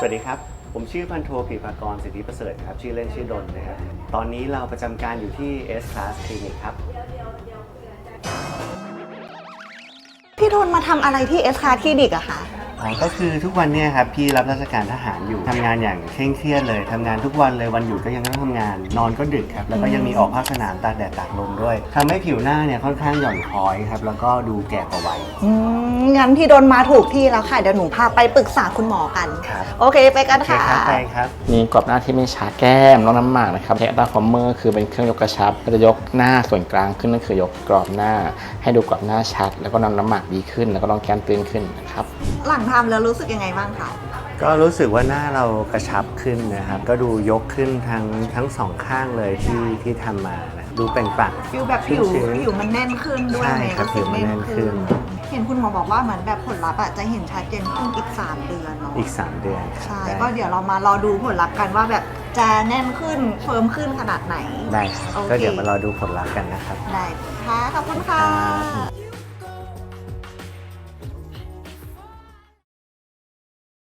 สวัสดีครับ ผมชื่อพันโทผีปากรสิทธิประเสริฐครับ ชื่อเล่นชื่อดนนะครับ ตอนนี้เราประจำการอยู่ที่ S Class Clinic ครับ พี่ทนมาทำอะไรที่เอสคาคลินิกอะคะอ๋อก็คือทุกวันเนี่ยครับพี่รับราชการทหารอยู่ทำงานอย่างเคร่งเครียดเลยทำงานทุกวันเลยวันหยุดก็ยังต้องทำงาน นอนก็ดึกครับ แล้วก็ยังมีออกภาคสนามตากแดดตากลมด้วยทำให้ผิวหน้าเนี่ยค่อนข้างหย่อนคล้อยครับแล้วก็ดูแก่กว่าวัย อืม งั้นพี่ดนมาถูกที่แล้วค่ะ เดี๋ยวหนูพาไปปรึกษาคุณหมอกัน ครับ โอเคไปกันโอเคค่ะครับไปครับ มีกรอบหน้าที่ไม่ชัดแก้มลดน้ำหมากนะครับเทคดาฟอร์เมอร์คือเป็นเครื่องยกกระชับก็จะยกหน้าส่วนกลางขึ้นนั่นคือยกกรอบหน้า ให้ดูกรอบหน้าชัด แล้วก็นำน้ำหมากดีขึ้น แล้วก็ลองแก้มตื้นขึ้นนะครับ หลังทำแล้วรู้สึกยังไงบ้างคะ ก็รู้สึกว่าหน้าเรากระชับขึ้นนะครับ ก็ดูยกขึ้นทั้งทั้งสองข้างเลยที่ที่ทำมานะ ดูเปล่งปลั่ง ฟิลแบบผิวชื้นๆผิวมันแน่นขึ้นด้วยใช่ไหมครับผิวมันแน่นขึ้น เห็นคุณหมอบอกว่าเหมือนแบบผลลัพธ์อะจะเห็นชัดเจนขึ้นอีก 3 เดือนเนาะอีก 3 เดือนครับใช่ได้ก็เดี๋ยวเรามารอดูผลลัพธ์กันว่าแบบจะแน่นขึ้นเฟิร์มขึ้นขนาดไหน ได้ครับโอเค ก็เดี๋ยวมารอดูผลลัพธ์กันนะครับ ได้ค่ะขอบคุณค่ะครับ